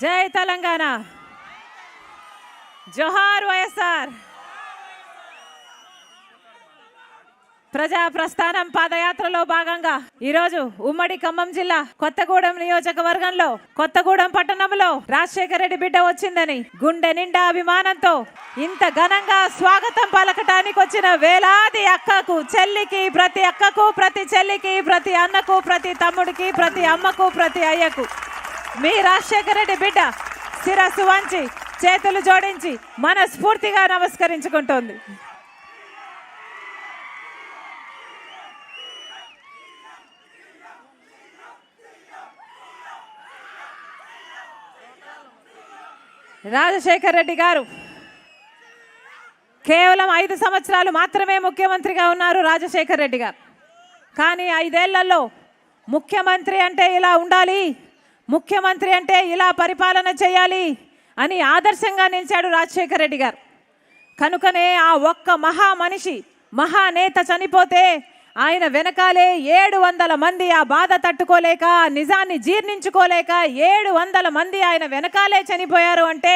జై తెలంగాణ. జోహార్ వైఎస్ఆర్. ప్రజా ప్రస్థానం పాదయాత్రలో భాగంగా ఈరోజు ఉమ్మడి ఖమ్మం జిల్లా కొత్తగూడెం నియోజకవర్గంలో కొత్తగూడెం పట్టణంలో రాజశేఖర రెడ్డి బిడ్డ వచ్చిందని గుండె నిండా అభిమానంతో ఇంత ఘనంగా స్వాగతం పలకటానికి వచ్చిన వేలాది అక్కకు చెల్లికి ప్రతి అక్కకు ప్రతి చెల్లికి ప్రతి అన్నకు ప్రతి తమ్ముడికి ప్రతి అమ్మకు ప్రతి అయ్యకు మీ రాజశేఖర రెడ్డి బిడ్డ శిరస్సు వంచి చేతులు జోడించి మనస్ఫూర్తిగా నమస్కరించుకుంటోంది. రాజశేఖర్ రెడ్డి గారు కేవలం ఐదు సంవత్సరాలు మాత్రమే ముఖ్యమంత్రిగా ఉన్నారు రాజశేఖర్ రెడ్డి గారు. కానీ ఐదేళ్ళలో ముఖ్యమంత్రి అంటే ఇలా ఉండాలి? ముఖ్యమంత్రి అంటే ఇలా పరిపాలన చేయాలి అని ఆదర్శంగా నిలిచాడు రాజశేఖర రెడ్డి గారు. కనుకనే ఆ ఒక్క మహా మనిషి మహానేత చనిపోతే ఆయన వెనకాలే ఏడు వందల మంది ఆ బాధ తట్టుకోలేక నిజాన్ని జీర్ణించుకోలేక ఏడు వందల మంది ఆయన వెనకాలే చనిపోయారు అంటే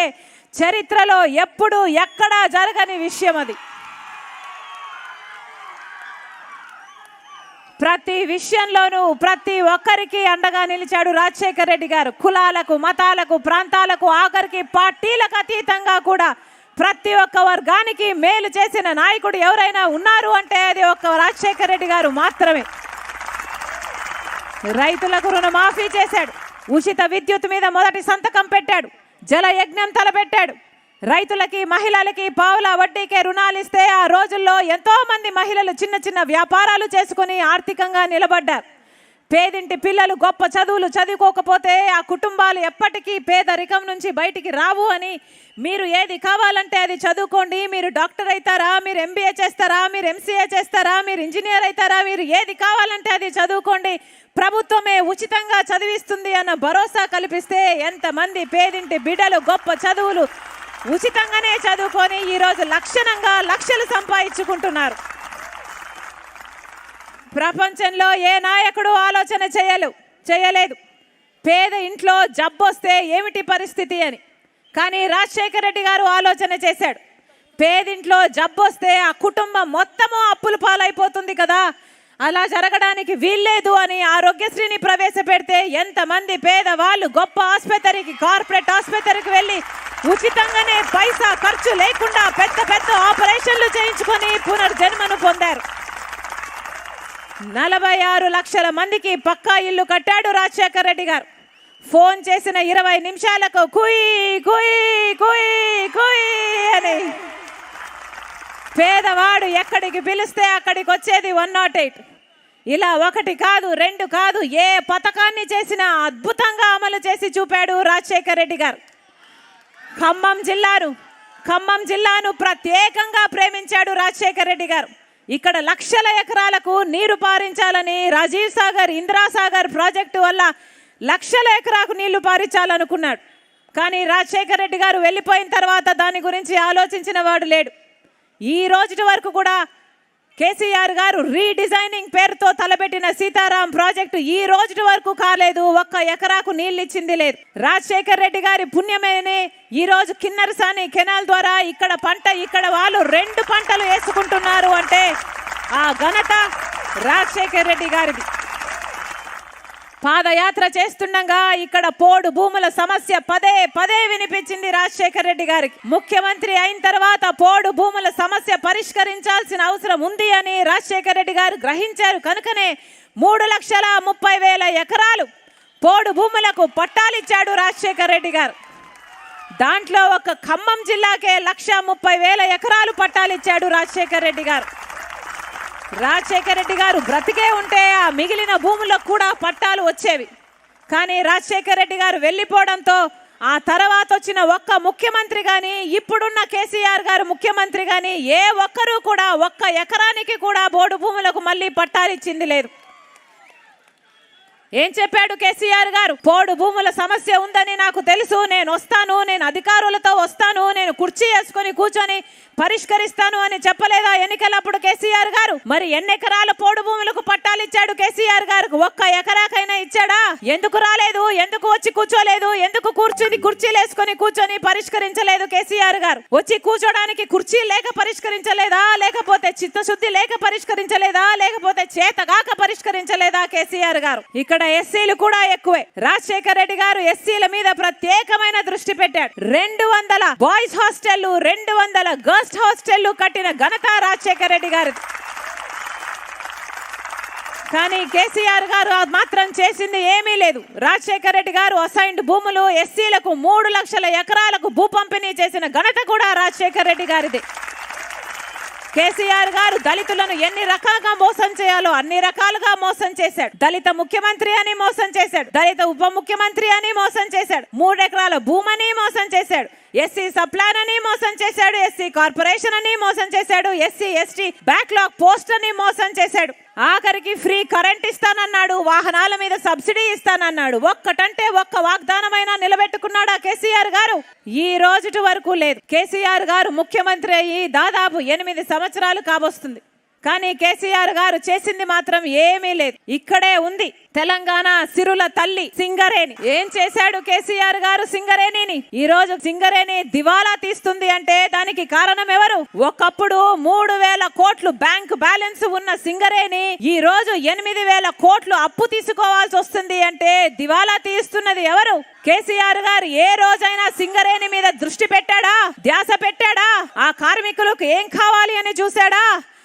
చరిత్రలో ఎప్పుడు ఎక్కడా జరగని విషయం అది. ప్రతి విషయంలోనూ ప్రతి ఒక్కరికి అండగా నిలిచాడు రాజశేఖర్ రెడ్డి గారు. కులాలకు మతాలకు ప్రాంతాలకు ఆఖరికి పార్టీలకు అతీతంగా కూడా ప్రతి ఒక్క వర్గానికి మేలు చేసిన నాయకుడు ఎవరైనా ఉన్నారు అంటే అది ఒక్క రాజశేఖర్ రెడ్డి గారు మాత్రమే. రైతులకు రుణమాఫీ చేశాడు. ఉచిత విద్యుత్ మీద మొదటి సంతకం పెట్టాడు. జల యజ్ఞం తలపెట్టాడు. రైతులకి మహిళలకి పావుల వడ్డీకే రుణాలు ఇస్తే ఆ రోజుల్లో ఎంతో మంది మహిళలు చిన్న చిన్న వ్యాపారాలు చేసుకుని ఆర్థికంగా నిలబడ్డారు. పేదింటి పిల్లలు గొప్ప చదువులు చదువుకోకపోతే ఆ కుటుంబాలు ఎప్పటికీ పేదరికం నుంచి బయటికి రావు అని మీరు ఏది కావాలంటే అది చదువుకోండి. మీరు డాక్టర్ అవుతారా? మీరు ఎంబీఏ చేస్తారా? మీరు ఎంసీఏ చేస్తారా? మీరు ఇంజనీర్ అవుతారా? మీరు ఏది కావాలంటే అది చదువుకోండి. ప్రభుత్వమే ఉచితంగా చదివిస్తుంది అన్న భరోసా కల్పిస్తే ఎంతమంది పేదింటి బిడ్డలు గొప్ప చదువులు ఉచితంగానే చదువుకొని ఈరోజు లక్షణంగా లక్షలు సంపాదించుకుంటున్నారు. ప్రపంచంలో ఏ నాయకుడు ఆలోచన చేయలు చేయలేదు. పేద ఇంట్లో జబ్బొస్తే ఏమిటి పరిస్థితి అని. కానీ రాజశేఖర రెడ్డి గారు ఆలోచన చేశాడు. పేదింట్లో జబ్బొస్తే ఆ కుటుంబం మొత్తము అప్పుల పాలైపోతుంది కదా అలా జరగడానికి వీల్లేదు అని ఆరోగ్యశ్రీని ప్రవేశపెడితే ఎంతమంది పేదవాళ్ళు గొప్ప ఆసుపత్రికి కార్పొరేట్ ఆసుపత్రికి వెళ్ళి ఉచితంగానే పైసా ఖర్చు లేకుండా పెద్ద పెద్ద ఆపరేషన్లు చేయించుకొని పునర్జన్మను పొందారు. నలభై ఆరు లక్షల మందికి పక్కా ఇల్లు కట్టాడు రాజశేఖర్ రెడ్డి గారు. ఫోన్ చేసిన ఇరవై నిమిషాలకు కుయ్ కుయ్ కుయ్ కుయ్ అని పేదవాడు ఎక్కడికి పిలిస్తే అక్కడికి వచ్చేది వన్ నాట్ ఎయిట్ ఇలా ఒకటి కాదు రెండు కాదు ఏ పథకాన్ని చేసినా అద్భుతంగా అమలు చేసి చూపాడు రాజశేఖర్ రెడ్డి గారు. ఖమ్మం జిల్లాను ఖమ్మం జిల్లాను ప్రత్యేకంగా ప్రేమించాడు రాజశేఖర్ రెడ్డి గారు. ఇక్కడ లక్షల ఎకరాలకు నీరు పారించాలని రాజీవ్ సాగర్ ఇందిరాసాగర్ ప్రాజెక్టు వల్ల లక్షల ఎకరాకు నీళ్ళు పారించాలనుకున్నాడు. కానీ రాజశేఖర్ రెడ్డి గారు వెళ్ళిపోయిన తర్వాత దాని గురించి ఆలోచించిన వాడు లేడు. ఈ రోజుటి వరకు కూడా కేసీఆర్ గారు రీడిజైనింగ్ పేరుతో తలపెట్టిన సీతారాం ప్రాజెక్టు ఈ రోజుటి వరకు కాలేదు. ఒక్క ఎకరాకు నీళ్ళు ఇచ్చింది లేదు. రాజశేఖర్ రెడ్డి గారి పుణ్యమేనే ఈ రోజు కిన్నరసాని కెనాల్ ద్వారా ఇక్కడ పంట ఇక్కడ వాళ్ళు రెండు పంటలు వేసుకుంటున్నారు అంటే ఆ ఘనత రాజశేఖర్ రెడ్డి గారిది. పాదయాత్ర చేస్తుండగా ఇక్కడ పోడు భూముల సమస్య పదే పదే వినిపించింది రాజశేఖర్ రెడ్డి గారికి. ముఖ్యమంత్రి అయిన తర్వాత పోడు భూముల సమస్య పరిష్కరించాల్సిన అవసరం ఉంది అని రాజశేఖర్ రెడ్డి గారు గ్రహించారు. కనుకనే మూడు లక్షల ముప్పై వేల ఎకరాలు పోడు భూములకు పట్టాలిచ్చాడు రాజశేఖర్ రెడ్డి గారు. దాంట్లో ఒక ఖమ్మం జిల్లాకే లక్ష ముప్పై వేల ఎకరాలు పట్టాలిచ్చాడు రాజశేఖర్ రెడ్డి గారు. రాజశేఖర రెడ్డి గారు బ్రతికే ఉంటే ఆ మిగిలిన భూములకు కూడా పట్టాలు వచ్చేవి. కానీ రాజశేఖర రెడ్డి గారు వెళ్ళిపోవడంతో ఆ తర్వాత వచ్చిన ఒక్క ముఖ్యమంత్రి కానీ ఇప్పుడున్న కేసీఆర్ గారు ముఖ్యమంత్రి కానీ ఏ ఒక్కరూ కూడా ఒక్క ఎకరానికి కూడా బోడు భూములకు మళ్ళీ పట్టాలిచ్చింది లేదు. ఏం చెప్పాడు కేసీఆర్ గారు? పోడు భూముల సమస్య ఉందని నాకు తెలుసు. నేను వస్తాను నేను అధికారులతో వస్తాను నేను కుర్చీ వేసుకొని కూర్చొని పరిష్కరిస్తాను అని చెప్పలేదా ఎన్నికలప్పుడు కేసీఆర్ గారు? మరి ఎన్ని ఎకరాల పోడు భూములకు పట్టాలు ఇచ్చాడు కేసీఆర్ గారు ఒక్క ఎకరాకైనా ఇచ్చాడా? ఎందుకు రాలేదు? ఎందుకు వచ్చి కూర్చోలేదు? ఎందుకు కూర్చుని కుర్చీలు వేసుకొని కూర్చొని పరిష్కరించలేదు కేసీఆర్ గారు? వచ్చి కూర్చోడానికి కుర్చీ లేక పరిష్కరించలేదా? లేకపోతే చిత్తశుద్ధి లేక పరిష్కరించలేదా? లేకపోతే చేతగాక పరిష్కరించలేదా కేసీఆర్ గారు? ఇక్కడ ఎస్సీలు కూడా ఎక్కువే. రాజశేఖర్ రెడ్డి గారు ఎస్సీల మీద ప్రత్యేకమైన దృష్టి పెట్టాడు రెండు వందల బాయ్స్ హాస్టళ్ళు రెండు వందల గర్ల్స్ హాస్టళ్ళు కట్టిన ఘనత రాజశేఖర్ రెడ్డి గారు కానీ కేసీఆర్ గారు అది మాత్రం చేసింది ఏమీ లేదు. రాజశేఖర్ రెడ్డి గారు అసైన్డ్ భూములు ఎస్సీలకు మూడు లక్షల ఎకరాలకు భూ పంపిణీ చేసిన ఘనత కూడా రాజశేఖర్ రెడ్డి గారిది. కేసీఆర్ గారు దళితులను ఎన్ని రకాలుగా మోసం చేయాలో అన్ని రకాలుగా మోసం చేశాడు. దళిత ముఖ్యమంత్రి అని మోసం చేశాడు. దళిత ఉప ముఖ్యమంత్రి అని మోసం చేశాడు. మూడెకరాల భూమని మోసం చేశాడు. ఎస్సీ సప్లాన్ అని మోసం చేశాడు. ఎస్సీ కార్పొరేషన్ అని మోసం చేశాడు. ఎస్సీ ఎస్టీ బ్యాక్లాగ్ పోస్ట్ అని మోసం చేశాడు. ఆఖరికి ఫ్రీ కరెంట్ ఇస్తానన్నాడు వాహనాల మీద సబ్సిడీ ఇస్తానన్నాడు. ఒక్కటంటే ఒక్క వాగ్దానమైనా నిలబెట్టుకున్నాడా కేసీఆర్ గారు? ఈ రోజుటి వరకు లేదు. కేసీఆర్ గారు ముఖ్యమంత్రి అయ్యి దాదాపు ఎనిమిది సంవత్సరాలు కాబోస్తుంది. కానీ కేసీఆర్ గారు చేసింది మాత్రం ఏమీ లేదు. ఇక్కడే ఉంది. తెలంగాణ సిరుల తల్లి సింగరేణి. ఏం చేశాడు కేసీఆర్ గారు సింగరేణిని? ఈ రోజు సింగరేణి దివాలా తీస్తుంది అంటే దానికి కారణం ఎవరు? ఒకప్పుడు మూడు వేల కోట్లు బ్యాంక్ బ్యాలెన్స్ ఉన్న సింగరేణి ఈ రోజు ఎనిమిది వేల కోట్లు అప్పు తీసుకోవాల్సి వస్తుంది అంటే దివాలా తీస్తున్నది ఎవరు? కేసీఆర్ గారు ఏ రోజైనా సింగరేణి మీద దృష్టి పెట్టాడా? ధ్యాస పెట్టాడా? ఆ కార్మికులకు ఏం కావాలి అని చూశాడా?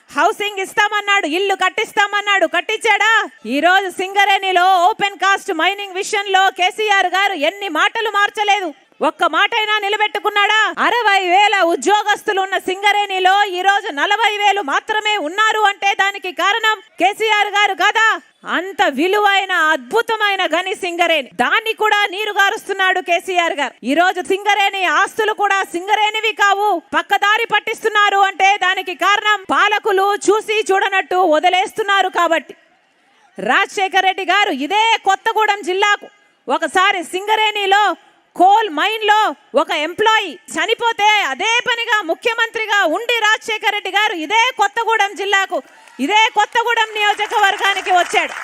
హౌసింగ్ ఇస్తామన్నాడు ఇల్లు కట్టిస్తామన్నాడు కట్టించాడా? ఈ రోజు సింగరేణిలో ఓపెన్ కాస్ట్ మైనింగ్ విషయంలో కేసీఆర్ గారు ఎన్ని మాటలు మార్చలేదు. ఒక్క మాట అయినా నిలబెట్టుకున్నాడా? అరవై వేల ఉద్యోగస్తులు ఉన్న సింగరేణిలో ఈ రోజు నలభై వేలు మాత్రమే ఉన్నారు అంటే దానికి కారణం కేసీఆర్ గారు కదా? అంత విలువైన అద్భుతమైన గని సింగరేణి. దాన్ని కూడా నీరు గారుస్తున్నాడు కేసీఆర్ గారు. ఈ రోజు సింగరేణి ఆస్తులు కూడా సింగరేణివి కావు. పక్కదారి పట్టిస్తున్నారు అంటే దానికి కారణం పాలకులు చూసి చూడనట్టు వదిలేస్తున్నారు కాబట్టి. రాజశేఖర రెడ్డి గారు ఇదే కొత్తగూడెం జిల్లాకు ఒకసారి సింగరేణిలో కోల్ మైన్లో ఒక ఎంప్లాయీ చనిపోతే అదే పనిగా ముఖ్యమంత్రిగా ఉండి రాజశేఖర రెడ్డి గారు ఇదే కొత్తగూడెం జిల్లాకు ఇదే కొత్తగూడెం నియోజకవర్గానికి వచ్చాడు.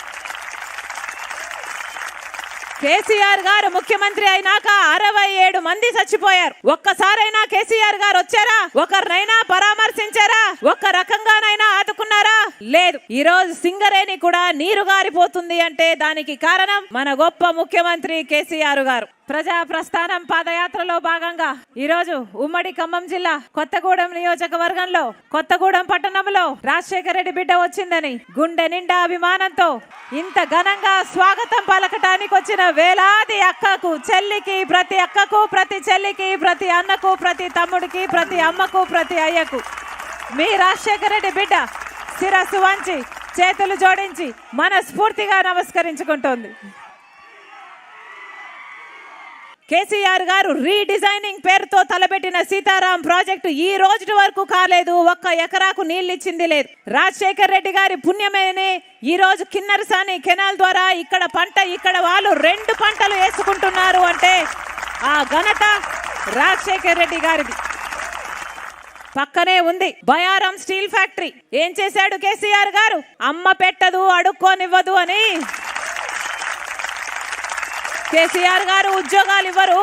కేసీఆర్ గారు ముఖ్యమంత్రి అయినాక అరవై ఏడు మంది చచ్చిపోయారు. ఒక్కసారైనా కేసీఆర్ గారు వచ్చారా? ఒకరినైనా పరామర్శించారా? ఒక్క రకంగానైనా ఆదుకున్నారా? లేదు. ఈ రోజు సింగరేణి కూడా నీరు గారిపోతుంది అంటే దానికి కారణం మన గొప్ప ముఖ్యమంత్రి కేసీఆర్ గారు. ప్రజా ప్రస్థానం పాదయాత్రలో భాగంగా ఈరోజు ఉమ్మడి ఖమ్మం జిల్లా కొత్తగూడెం నియోజకవర్గంలో కొత్తగూడెం పట్టణంలో రాజశేఖర రెడ్డి బిడ్డ వచ్చిందని గుండె నిండా అభిమానంతో ఇంత ఘనంగా స్వాగతం పలకటానికి వచ్చిన వేలాది అక్కకు చెల్లికి ప్రతి అక్కకు ప్రతి చెల్లికి ప్రతి అన్నకు ప్రతి తమ్ముడికి ప్రతి అమ్మకు ప్రతి అయ్యకు మీ రాజశేఖర రెడ్డి బిడ్డ శిరస్సు వంచి చేతులు జోడించి మనస్ఫూర్తిగా నమస్కరించుకుంటోంది. కేసీఆర్ గారు రీడిజైనింగ్ పేరుతో తలపెట్టిన సీతారాం ప్రాజెక్టు ఈ రోజు వరకు కాలేదు. ఒక్క ఎకరాకు నీళ్ళు ఇచ్చింది లేదు. రాజశేఖర్ రెడ్డి గారి పుణ్యమేనే ఈ రోజు కిన్నరసాని కెనాల్ ద్వారా ఇక్కడ పంట ఇక్కడ వాళ్ళు రెండు పంటలు వేసుకుంటున్నారు అంటే ఆ ఘనత రాజశేఖర్ రెడ్డి గారిది. పక్కనే ఉంది బయారం స్టీల్ ఫ్యాక్టరీ. ఏం చేశాడు కేసీఆర్ గారు? అమ్మ పెట్టదు అడుక్కోనివ్వదు అని కేసీఆర్ గారు ఉద్యోగాలు ఇవ్వరు.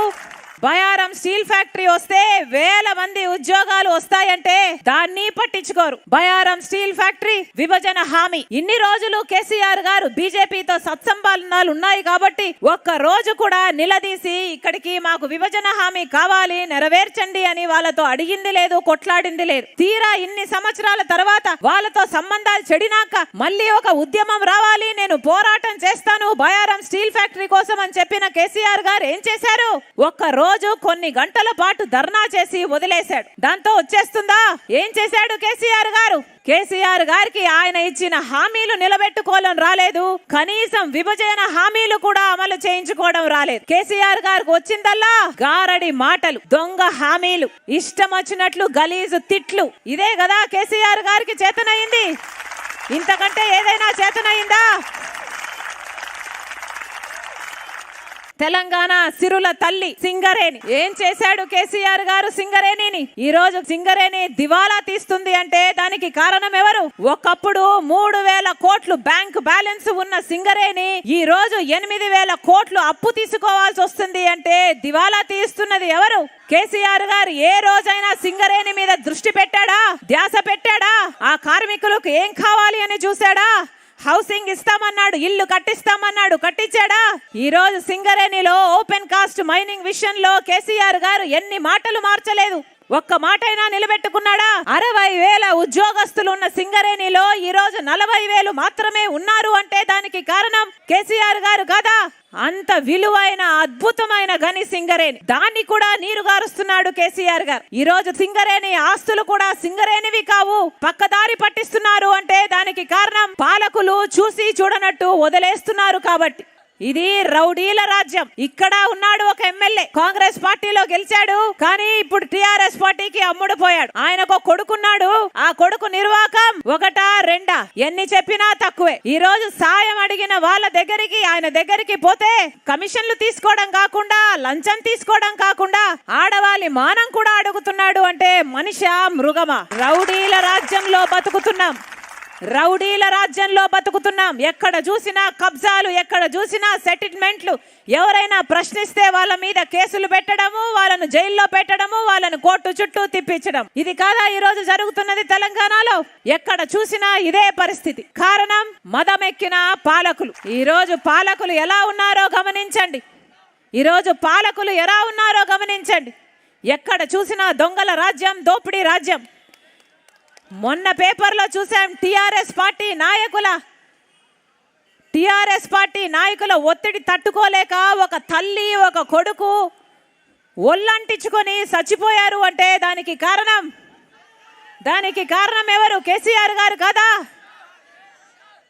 బయారం స్టీల్ ఫ్యాక్టరీ వస్తే వేల మంది ఉద్యోగాలు వస్తాయంటే దాన్ని పట్టించుకోరు. బయారం స్టీల్ ఫ్యాక్టరీ విభజన హామీ. ఇన్ని రోజులు కేసీఆర్ గారు బీజేపీతో సత్సంబంధాలు ఉన్నాయి కాబట్టి ఒక్క రోజు కూడా నిలదీసి ఇక్కడికి మాకు విభజన హామీ కావాలి నెరవేర్చండి అని వాళ్ళతో అడిగింది లేదు కొట్లాడింది లేదు. తీరా ఇన్ని సంవత్సరాల తర్వాత వాళ్ళతో సంబంధాలు చెడినాక మళ్ళీ ఒక ఉద్యమం రావాలి నేను పోరాటం చేస్తాను బయారం స్టీల్ ఫ్యాక్టరీ కోసం అని చెప్పిన కేసీఆర్ గారు ఏం చేశారు? ఒక్క రోజు రోజు కొన్ని గంటల పాటు ధర్నా చేసి వదిలేశాడు. దాంతో వచ్చేస్తుందా? ఏం చేశాడు కేసీఆర్ గారు? కేసీఆర్ గారికి ఆయన ఇచ్చిన హామీలు నిలబెట్టుకోవడం రాలేదు. కనీసం విభజన హామీలు కూడా అమలు చేయించుకోవడం రాలేదు. కేసీఆర్ గారికి వచ్చిందల్లా? గారడి మాటలు దొంగ హామీలు ఇష్టం వచ్చినట్లు గలీజు తిట్లు. ఇదే కదా కేసీఆర్ గారికి చేతనయింది ఇంతకంటే ఏదైనా చేతనయిందా తెలంగాణ సిరుల తల్లి సింగరేణి. ఏం చేశాడు కేసీఆర్ గారు సింగరేణిని? ఈ రోజు సింగరేణి దివాలా తీస్తుంది అంటే దానికి కారణం ఎవరు? ఒకప్పుడు మూడు వేల కోట్లు బ్యాంక్ బ్యాలెన్స్ ఉన్న సింగరేణి ఈ రోజు ఎనిమిది వేల కోట్లు అప్పు తీసుకోవాల్సి వస్తుంది అంటే దివాలా తీస్తున్నది ఎవరు? కేసీఆర్ గారు ఏ రోజైనా సింగరేణి మీద దృష్టి పెట్టాడా? ధ్యాస పెట్టాడా? ఆ కార్మికులకు ఏం కావాలి అని చూశాడా? హౌసింగ్ ఇస్తామన్నాడు ఇల్లు కట్టిస్తామన్నాడు కట్టించాడా? ఈ రోజు సింగరేణిలో ఓపెన్ కాస్ట్ మైనింగ్ విషయంలో కేసీఆర్ గారు ఎన్ని మాటలు మార్చలేదు. ఒక్క మాటైనా నిలబెట్టుకున్నాడా? అరవై వేల ఉద్యోగస్తులు ఉన్న సింగరేణిలో ఈ రోజు నలభై వేలు మాత్రమే ఉన్నారు అంటే దానికి కారణం కేసీఆర్ గారు కదా? అంత విలువైన అద్భుతమైన గని సింగరేణి. దాన్ని కూడా నీరు గారుస్తున్నాడు కేసీఆర్ గారు. ఈ రోజు సింగరేణి ఆస్తులు కూడా సింగరేణివి కావు. పక్కదారి పట్టిస్తున్నారు అంటే దానికి కారణం పాలకులు చూసి చూడనట్టు వదిలేస్తున్నారు కాబట్టి. ఇది రౌడీల రాజ్యం. ఇక్కడ ఉన్నాడు ఒక ఎమ్మెల్యే. కాంగ్రెస్ పార్టీలో గెలిచాడు కానీ ఇప్పుడు టిఆర్ఎస్ పార్టీకి అమ్ముడు పోయాడు. ఆయనకు ఒక కొడుకున్నాడు. ఆ కొడుకు నిర్వాకం ఒకటా రెండా? ఎన్ని చెప్పినా తక్కువే. ఈ రోజు సాయం అడిగిన వాళ్ళ దగ్గరికి ఆయన దగ్గరికి పోతే కమిషన్లు తీసుకోవడం కాకుండా లంచం తీసుకోవడం కాకుండా ఆడవాళ్ళి మానం కూడా అడుగుతున్నాడు అంటే మనిషా మృగమా? రౌడీల రాజ్యంలో బతుకుతున్నాం. రౌడీల రాజ్యంలో బతుకుతున్నాం. ఎక్కడ చూసినా కబ్జాలు ఎక్కడ చూసినా సెటిల్మెంట్లు. ఎవరైనా ప్రశ్నిస్తే వాళ్ళ మీద కేసులు పెట్టడము వాళ్ళను జైల్లో పెట్టడము వాళ్ళను కోర్టు చుట్టూ తిప్పించడం. ఇది కాదా ఈ రోజు జరుగుతున్నది తెలంగాణలో? ఎక్కడ చూసినా ఇదే పరిస్థితి. కారణం మదమెక్కిన పాలకులు. ఈ రోజు పాలకులు ఎలా ఉన్నారో గమనించండి. ఈ రోజు పాలకులు ఎలా ఉన్నారో గమనించండి. ఎక్కడ చూసినా దొంగల రాజ్యం దోపిడీ రాజ్యం. మొన్న పేపర్లో చూసాం టిఆర్ఎస్ పార్టీ నాయకుల టిఆర్ఎస్ పార్టీ నాయకుల ఒత్తిడి తట్టుకోలేక ఒక తల్లి ఒక కొడుకు ఒళ్ళంటించుకొని చచ్చిపోయారు అంటే దానికి కారణం దానికి కారణం ఎవరు? కేసీఆర్ గారు కదా?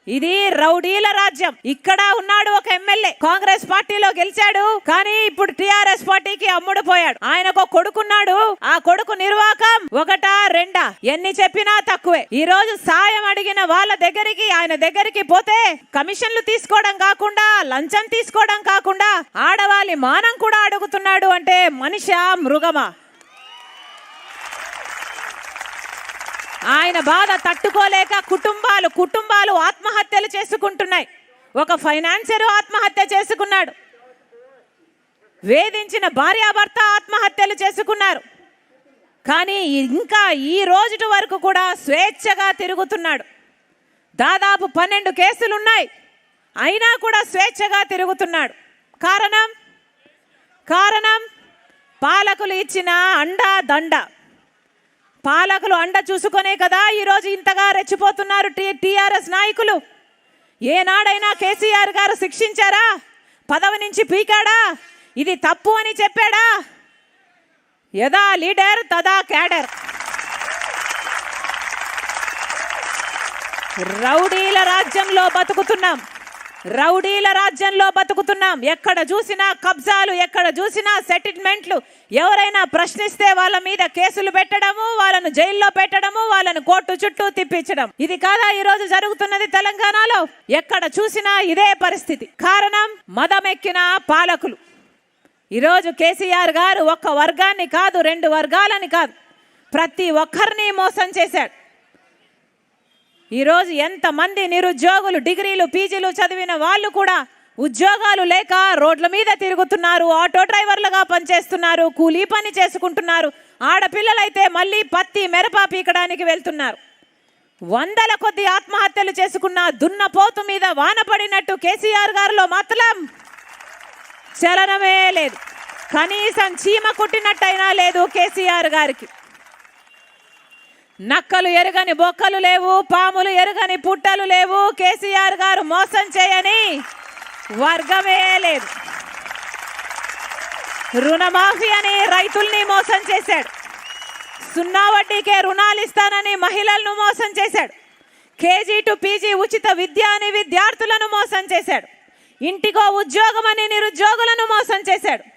ఇది రౌడీల రాజ్యం. ఇక్కడ ఉన్నాడు ఒక ఎమ్మెల్యే. కాంగ్రెస్ పార్టీలో గెలిచాడు కానీ ఇప్పుడు టిఆర్ఎస్ పార్టీకి అమ్ముడు పోయాడు. ఆయనకు ఒక కొడుకున్నాడు. ఆ కొడుకు నిర్వాకం. ఒకటా రెండా? ఎన్ని చెప్పినా తక్కువే. ఈ రోజు సాయం అడిగిన వాళ్ళ దగ్గరికి ఆయన దగ్గరికి పోతే కమిషన్లు తీసుకోవడం కాకుండా లంచం తీసుకోవడం కాకుండా ఆడవాళ్ళి మానం కూడా అడుగుతున్నాడు అంటే మనిషా మృగమా? ఆయన బాధ తట్టుకోలేక కుటుంబాలు కుటుంబాలు ఆత్మహత్యలు చేసుకుంటున్నాయి. ఒక ఫైనాన్సర్ ఆత్మహత్య చేసుకున్నాడు. వేధించిన భార్యాభర్త ఆత్మహత్యలు చేసుకున్నారు. కానీ ఇంకా ఈ రోజుటి వరకు కూడా స్వేచ్ఛగా తిరుగుతున్నాడు. దాదాపు పన్నెండు కేసులు ఉన్నాయి అయినా కూడా స్వేచ్ఛగా తిరుగుతున్నాడు. కారణం? కారణం? పాలకులు ఇచ్చిన అండా దండ. పాలకులు అండ చూసుకొనే కదా ఈరోజు ఇంతగా రెచ్చిపోతున్నారు టీ టీఆర్ఎస్ నాయకులు. ఏనాడైనా కేసీఆర్ గారు శిక్షించారా? పదవి నుంచి పీకాడా? ఇది తప్పు అని చెప్పాడా? యదా లీడర్ తదా క్యాడర్. రౌడీల రాజ్యంలో బతుకుతున్నాం. రౌడీల రాజ్యంలో బతుకుతున్నాం. ఎక్కడ చూసినా కబ్జాలు ఎక్కడ చూసినా సెటిల్మెంట్లు ఎవరైనా ప్రశ్నిస్తే వాళ్ళ మీద కేసులు పెట్టడము వాళ్ళను జైల్లో పెట్టడము వాళ్ళను కోర్టు చుట్టూ తిప్పించడం. ఇది కాదా ఈ రోజు జరుగుతున్నది తెలంగాణలో? ఎక్కడ చూసినా ఇదే పరిస్థితి. కారణం మదమెక్కిన పాలకులు. ఈరోజు కేసీఆర్ గారు ఒక్క వర్గాన్ని కాదు రెండు వర్గాలని కాదు. ప్రతి ఒక్కరిని మోసం చేశాడు. ఈరోజు ఎంతమంది నిరుద్యోగులు డిగ్రీలు పీజీలు చదివిన వాళ్ళు కూడా ఉద్యోగాలు లేక రోడ్ల మీద తిరుగుతున్నారు ఆటో డ్రైవర్లుగా పనిచేస్తున్నారు కూలీ పని చేసుకుంటున్నారు. ఆడపిల్లలైతే మళ్ళీ పత్తి మిరప పీకడానికి వెళ్తున్నారు. వందల కొద్ది ఆత్మహత్యలు చేసుకున్న దున్నపోతు మీద వాన పడినట్టు కేసీఆర్ గారిలో మాత్రం చలనమే లేదు. కనీసం చీమ కుట్టినట్టయినా లేదు కేసీఆర్ గారికి. నక్కలు ఎరుగని బొక్కలు లేవు పాములు ఎరుగని పుట్టలు లేవు. కేసీఆర్ గారు మోసం చేయని వర్గమే లేదు. రుణమాఫీ అని రైతుల్ని మోసం చేశాడు. సున్నా వడ్డీకే రుణాలు ఇస్తానని మహిళలను మోసం చేశాడు. కేజీ టు పీజీ ఉచిత విద్య అని విద్యార్థులను మోసం చేశాడు. ఇంటికో ఉద్యోగం అని నిరుద్యోగులను మోసం చేశాడు.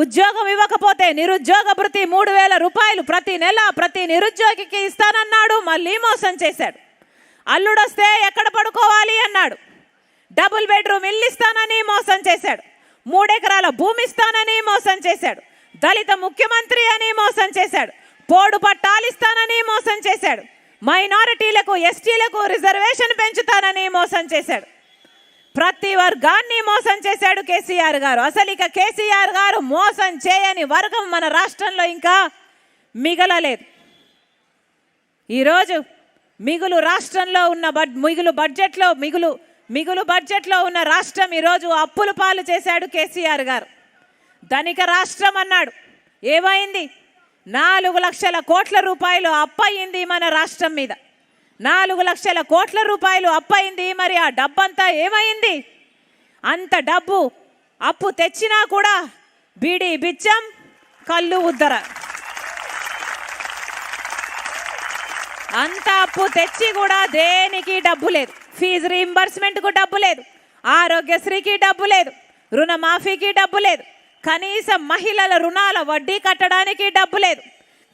ఉద్యోగం ఇవ్వకపోతే నిరుద్యోగ భృతి మూడు వేల రూపాయలు ప్రతి నెల ప్రతి నిరుద్యోగికి ఇస్తానన్నాడు. మళ్ళీ మోసం చేశాడు. అల్లుడొస్తే ఎక్కడ పడుకోవాలి అన్నాడు. డబుల్ బెడ్రూమ్ ఇల్లు ఇస్తానని మోసం చేశాడు. మూడెకరాల భూమి ఇస్తానని మోసం చేశాడు. దళిత ముఖ్యమంత్రి అని మోసం చేశాడు. పోడు పట్టాలు ఇస్తానని మోసం చేశాడు. మైనారిటీలకు ఎస్టీలకు రిజర్వేషన్ పెంచుతానని మోసం చేశాడు. ప్రతి వర్గాన్ని మోసం చేశాడు కేసీఆర్ గారు. అసలు ఇక కేసీఆర్ గారు మోసం చేయని వర్గం మన రాష్ట్రంలో ఇంకా మిగలలేదు. ఈరోజు మిగులు రాష్ట్రంలో ఉన్న బడ్ మిగులు బడ్జెట్లో మిగులు మిగులు బడ్జెట్లో ఉన్న రాష్ట్రం ఈరోజు అప్పులు పాలు చేశాడు కేసీఆర్ గారు. ధనిక రాష్ట్రం అన్నాడు. ఏమైంది? నాలుగు లక్షల కోట్ల రూపాయలు అప్పయింది మన రాష్ట్రం మీద. నాలుగు లక్షల కోట్ల రూపాయలు అప్పయింది. మరి ఆ డబ్బంతా ఏమైంది అంత డబ్బు అప్పు తెచ్చినా కూడా బీడి బిచ్చం కళ్ళు ఉద్దర. అంత అప్పు తెచ్చి కూడా దేనికి డబ్బు లేదు? ఫీజు రీంబర్స్మెంట్కు డబ్బు లేదు. ఆరోగ్యశ్రీకి డబ్బు లేదు. రుణమాఫీకి డబ్బు లేదు. కనీసం మహిళల రుణాల వడ్డీ కట్టడానికి డబ్బు లేదు.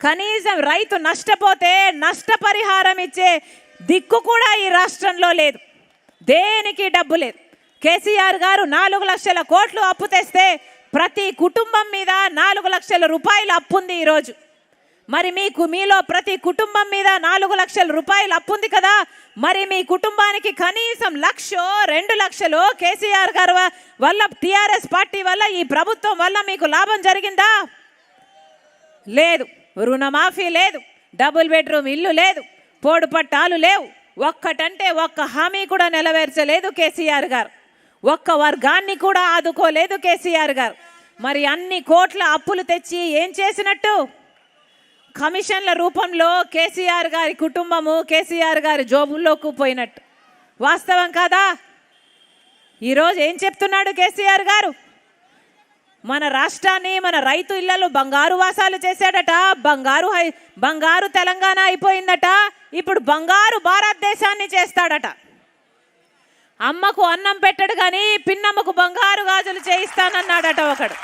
కనీసం రైతు నష్టపోతే నష్టపరిహారం ఇచ్చే దిక్కు కూడా ఈ రాష్ట్రంలో లేదు. దేనికి డబ్బు లేదు. కేసీఆర్ గారు నాలుగు లక్షల కోట్లు అప్పు తెస్తే ప్రతి కుటుంబం మీద నాలుగు లక్షల రూపాయలు అప్పుంది ఈరోజు. మరి మీకు మీలో ప్రతి కుటుంబం మీద నాలుగు లక్షల రూపాయలు అప్పుంది కదా? మరి మీ కుటుంబానికి కనీసం లక్షో రెండు లక్షలు కేసీఆర్ గారు వల్ల టీఆర్ఎస్ పార్టీ వల్ల ఈ ప్రభుత్వం వల్ల మీకు లాభం జరిగిందా? లేదు. రుణమాఫీ లేదు డబుల్ బెడ్రూమ్ ఇల్లు లేదు పోడు పట్టాలు లేవు. ఒక్కటంటే ఒక్క హామీ కూడా నెరవేర్చలేదు కేసీఆర్ గారు. ఒక్క వర్గాన్ని కూడా ఆదుకోలేదు కేసీఆర్ గారు. మరి అన్ని కోట్ల అప్పులు తెచ్చి ఏం చేసినట్టు? కమిషన్ల రూపంలో కేసీఆర్ గారి కుటుంబము కేసీఆర్ గారి జోబుల్లోకి పోయినట్టు. వాస్తవం కాదా? ఈరోజు ఏం చెప్తున్నాడు కేసీఆర్ గారు? మన రాష్ట్రాన్ని మన రైతు ఇళ్ళలో బంగారు వాసాలు చేశాడట. బంగారు హై బంగారు తెలంగాణ అయిపోయిందట. ఇప్పుడు బంగారు భారతదేశాన్ని చేస్తాడట. అమ్మకు అన్నం పెట్టడు కానీ పిన్నమ్మకు బంగారు గాజులు చేయిస్తానన్నాడట ఒకడు.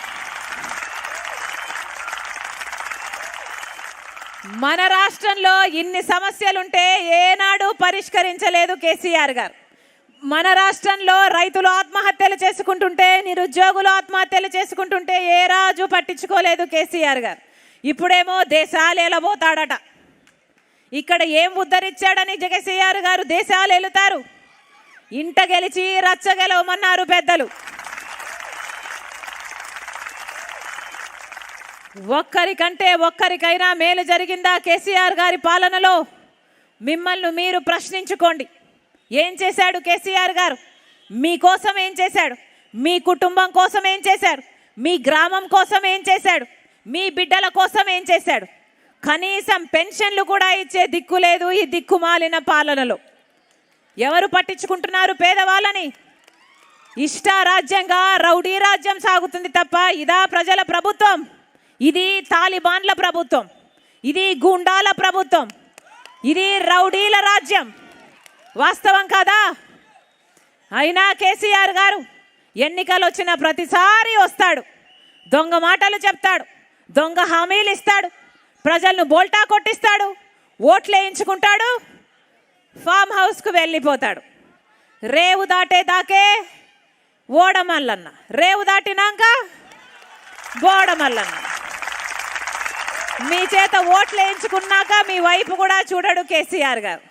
మన రాష్ట్రంలో ఇన్ని సమస్యలుంటే ఏనాడు పరిష్కరించలేదు కేసీఆర్ గారు. మన రాష్ట్రంలో రైతులు ఆత్మహత్యలు చేసుకుంటుంటే నిరుద్యోగులు ఆత్మహత్యలు చేసుకుంటుంటే ఏ రాజు పట్టించుకోలేదు కేసీఆర్ గారు. ఇప్పుడేమో దేశాలు ఎలబోతాడట ఇక్కడ ఏం ఉద్ధరించాడని జగసీఆర్ గారు దేశాలు ఎలుతారు ఇంట గెలిచి రచ్చ గెలవమన్నారు పెద్దలు. ఒక్కరికంటే ఒక్కరికైనా మేలు జరిగిందా కేసీఆర్ గారి పాలనలో? మిమ్మల్ని మీరు ప్రశ్నించుకోండి. ఏం చేశాడు కేసీఆర్ గారు? మీకోసం ఏం చేశాడు? మీ కుటుంబం కోసం ఏం చేశాడు మీ గ్రామం కోసం ఏం చేశాడు? మీ బిడ్డల కోసం ఏం చేశాడు? కనీసం పెన్షన్లు కూడా ఇచ్చే దిక్కు లేదు ఈ దిక్కుమాలిన పాలనలో. ఎవరు పట్టించుకుంటున్నారు పేదవాళ్ళని? ఇష్టారాజ్యంగా రౌడీ రాజ్యం సాగుతుంది తప్ప ఇదా ప్రజల ప్రభుత్వం. ఇది తాలిబాన్ల ప్రభుత్వం. ఇది గూండాల ప్రభుత్వం. ఇది రౌడీల రాజ్యం. వాస్తవం కాదా? అయినా కేసీఆర్ గారు ఎన్నికలు వచ్చిన ప్రతిసారి వస్తాడు. దొంగ మాటలు చెప్తాడు. దొంగ హామీలు ఇస్తాడు. ప్రజలను బోల్టా కొట్టిస్తాడు. ఓట్లు వేయించుకుంటాడు. ఫామ్ హౌస్కు వెళ్ళిపోతాడు. రేవు దాటే దాకే ఓడమల్లన్న. రేవు దాటినాక బోడమల్లన్న. మీ చేత ఓట్లు వేయించుకున్నాక మీ వైపు కూడా చూడడు కేసీఆర్ గారు.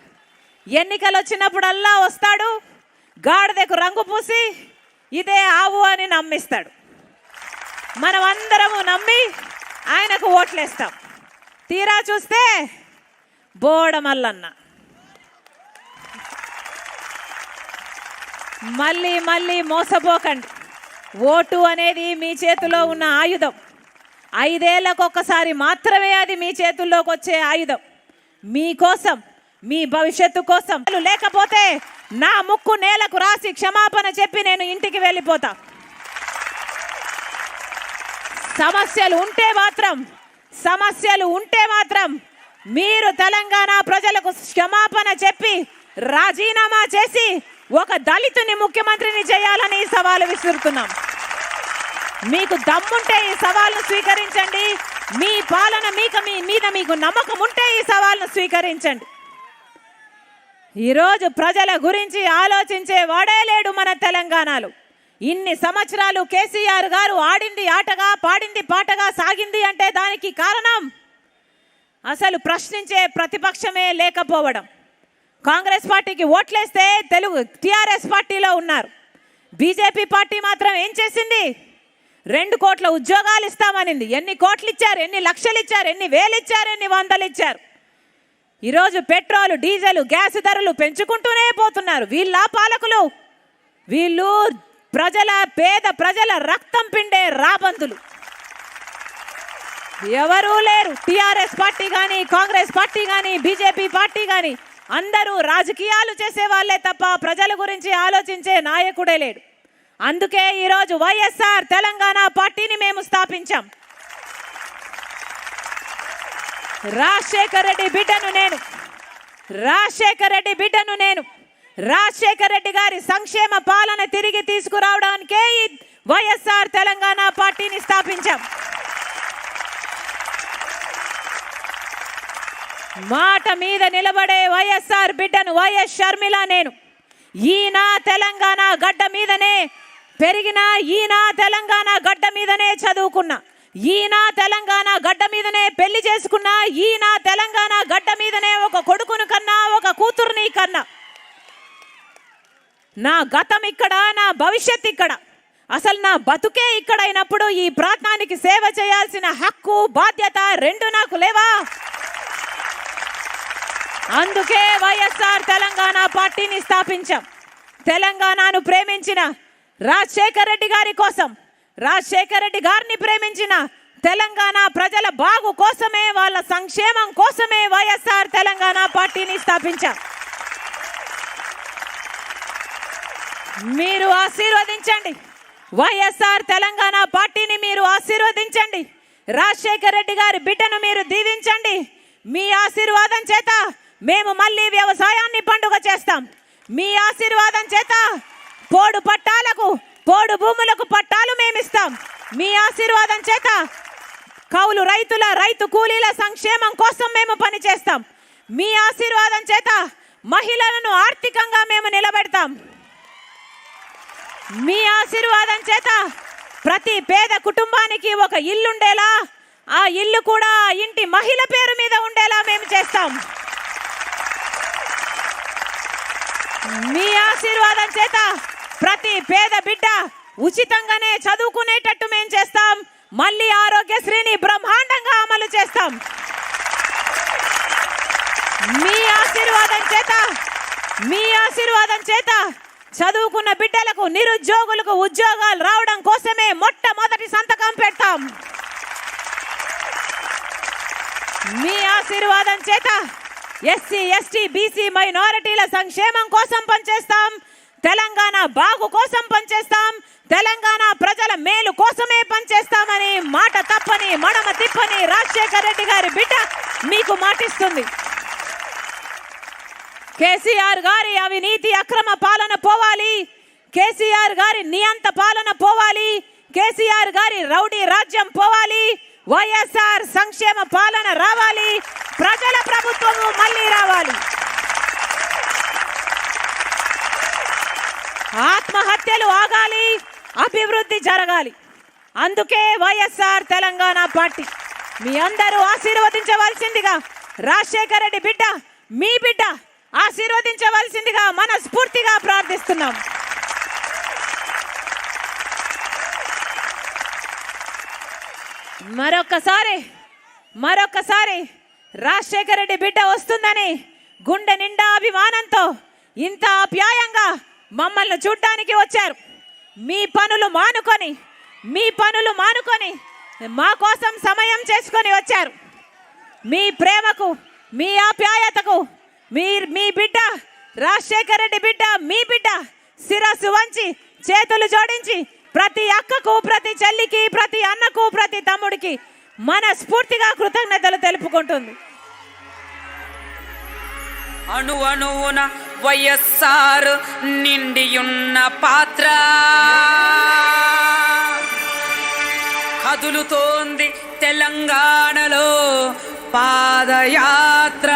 ఎన్నికలు వచ్చినప్పుడల్లా వస్తాడు గాడిదకు రంగు పూసి ఇదే ఆవు అని నమ్మిస్తాడు. మనం అందరము నమ్మి ఆయనకు ఓట్లేస్తాం. తీరా చూస్తే బోడమల్లన్న మళ్ళీ మళ్ళీ మోసపోకండి. ఓటు అనేది మీ చేతిలో ఉన్న ఆయుధం. ఐదేళ్ళకు ఒక్కసారి మాత్రమే అది మీ చేతుల్లోకి వచ్చే ఆయుధం. మీకోసం మీ భవిష్యత్తు కోసం లేకపోతే నా ముక్కు నేలకు రాసి క్షమాపణ చెప్పి నేను ఇంటికి వెళ్ళిపోతా. సమస్యలు ఉంటే మాత్రం సమస్యలు ఉంటే మాత్రం మీరు తెలంగాణ ప్రజలకు క్షమాపణ చెప్పి రాజీనామా చేసి ఒక దళితుని ముఖ్యమంత్రిని చేయాలని ఈ సవాలు విసురుతున్నాం. మీకు దమ్ముంటే ఈ సవాల్ను స్వీకరించండి. మీ పాలన మీకు మీ మీద మీకు నమ్మకం ఉంటే ఈ సవాల్ను స్వీకరించండి. ఈరోజు ప్రజల గురించి ఆలోచించే వాడే లేడు మన తెలంగాణలో. ఇన్ని సంవత్సరాలు కేసీఆర్ గారు ఆడింది ఆటగా పాడింది పాటగా సాగింది అంటే దానికి కారణం? అసలు ప్రశ్నించే ప్రతిపక్షమే లేకపోవడం. కాంగ్రెస్ పార్టీకి ఓట్లేస్తే తెలుగు టీఆర్ఎస్ పార్టీలో ఉన్నారు. బీజేపీ పార్టీ మాత్రం ఏం చేసింది? రెండు కోట్ల ఉద్యోగాలు ఇస్తామనింది. ఎన్ని కోట్లు ఇచ్చారు ఎన్ని లక్షలు ఇచ్చారు ఎన్ని వేలు ఇచ్చారు ఎన్ని వందలు ఇచ్చారు ఈరోజు పెట్రోల్ డీజిల్ గ్యాస్ ధరలు పెంచుకుంటూనే పోతున్నారు. వీళ్ళ పాలకులు వీళ్ళు ప్రజల పేద ప్రజల రక్తం పిండే రాబందులు. ఎవరూ లేరు. టిఆర్ఎస్ పార్టీ కానీ కాంగ్రెస్ పార్టీ కానీ బీజేపీ పార్టీ కానీ అందరూ రాజకీయాలు చేసే వాళ్ళే తప్ప ప్రజల గురించి ఆలోచించే నాయకుడే లేడు. అందుకే ఈరోజు వైఎస్ఆర్ తెలంగాణ పార్టీని మేము స్థాపించాం. రాజశేఖర్ రెడ్డి బిడ్డను నేను. రాజశేఖర్ రెడ్డి బిడ్డను నేను. రాజశేఖర్ రెడ్డి గారి సంక్షేమ పాలన తిరిగి తీసుకురావడానికే ఈ వైఎస్ఆర్ తెలంగాణ పార్టీని స్థాపించాం. మాట మీద నిలబడే వైఎస్ఆర్ బిడ్డను వైఎస్ షర్మిల నేను. ఈయన తెలంగాణ గడ్డ మీదనే పెరిగిన ఈయన తెలంగాణ గడ్డ మీదనే చదువుకున్నా. ఈయన తెలంగాణ గడ్డ మీదనే పెళ్ళి చేసుకున్నా ఈయన తెలంగాణ గడ్డ మీదనే ఒక కొడుకును కన్నా ఒక కూతుర్ని కన్నా. నా గతం ఇక్కడ నా భవిష్యత్ ఇక్కడ. అసలు నా బతుకే ఇక్కడ అయినప్పుడు ఈ ప్రాంతానికి సేవ చేయాల్సిన హక్కు బాధ్యత రెండు నాకు లేవా? అందుకే వైఎస్ఆర్ తెలంగాణ పార్టీని స్థాపించాం. తెలంగాణను ప్రేమించిన రాజశేఖర్ రెడ్డి గారి కోసం రాజశేఖర్ రెడ్డి గారిని ప్రేమించిన తెలంగాణ ప్రజల బాగు కోసమే వాళ్ళ సంక్షేమం కోసమే వైఎస్ఆర్ తెలంగాణ పార్టీని స్థాపించాం. మీరు ఆశీర్వదించండి. వైఎస్ఆర్ తెలంగాణ పార్టీని మీరు ఆశీర్వదించండి. రాజశేఖర్ రెడ్డి గారి బిడ్డను మీరు దీవించండి. మీ ఆశీర్వాదం చేత మేము మళ్ళీ వ్యవసాయాన్ని పండుగ చేస్తాం. మీ ఆశీర్వాదం చేత పోడు పట్టాలకు పోడు భూములకు పట్టాలు మేమిస్తాం. మీ ఆశీర్వాదం చేత కౌలు రైతుల రైతు కూలీల సంక్షేమం కోసం మేము పనిచేస్తాం. మీ ఆశీర్వాదం చేత మహిళలను ఆర్థికంగా మేము నిలబెడతాం. మీ ఆశీర్వాదం చేత ప్రతి పేద కుటుంబానికి ఒక ఇల్లుండేలా ఆ ఇల్లు కూడా ఇంటి మహిళ పేరు మీద ఉండేలా మేము చేస్తాం. మీ ఆశీర్వాదం చేత ప్రతి పేద బిడ్డ ఉచితంగానే చదువుకునేటట్టు మేము చేస్తాం. మళ్ళీ ఆరోగ్యశ్రీని బ్రహ్మాండంగా అమలు చేస్తాం. మీ ఆశీర్వాదం చేత మీ ఆశీర్వాదం చేత చదువుకున్న బిడ్డలకు నిరుద్యోగులకు ఉద్యోగాలు రావడం కోసమే మొట్టమొదటి సంతకం పెడతాం. మీ ఆశీర్వాదం చేత ఎస్సీ ఎస్టీ బీసీ మైనారిటీల సంక్షేమం కోసం పనిచేస్తాం. తెలంగాణ బాగు కోసం పనిచేస్తాం తెలంగాణ ప్రజల మేలు కోసమే పనిచేస్తామని మాట తప్పని మడమ తిప్పని రాజశేఖర్ రెడ్డి గారి బిడ్డ మీకు మాటిస్తుంది. కేసీఆర్ గారి అవినీతి అక్రమ పాలన పోవాలి కేసీఆర్ గారి నియంత పాలన పోవాలి కేసీఆర్ గారి రౌడీ రాజ్యం పోవాలి వైఎస్ఆర్ సంక్షేమ పాలన రావాలి ప్రజల ప్రభుత్వము మళ్ళీ రావాలి. ఆత్మహత్యలు ఆగాలి అభివృద్ధి జరగాలి. అందుకే వైఎస్ఆర్ తెలంగాణ పార్టీ. మీ అందరూ ఆశీర్వదించవలసిందిగా రాజశేఖర రెడ్డి బిడ్డ మీ బిడ్డ ఆశీర్వదించవలసిందిగా మనస్ఫూర్తిగా ప్రార్థిస్తున్నాం. మరొకసారి మరొకసారి రాజశేఖర రెడ్డి బిడ్డ వస్తుందని గుండె నిండా అభిమానంతో ఇంత ఆప్యాయంగా మమ్మల్ని చూడ్డానికి వచ్చారు. మీ పనులు మానుకొని మీ పనులు మానుకొని మా కోసం సమయం చేసుకొని వచ్చారు. మీ ప్రేమకు మీ ఆప్యాయతకు మీ మీ బిడ్డ రాజశేఖర రెడ్డి బిడ్డ మీ బిడ్డ శిరస్సు వంచి చేతులు జోడించి ప్రతి అక్కకు ప్రతి చెల్లికి ప్రతి అన్నకు ప్రతి తమ్ముడికి మనస్ఫూర్తిగా కృతజ్ఞతలు తెలుపుకుంటుంది. అణు అణువున నిండియున్న పాత్ర. కదులుతోంది తెలంగాణలో పాదయాత్ర.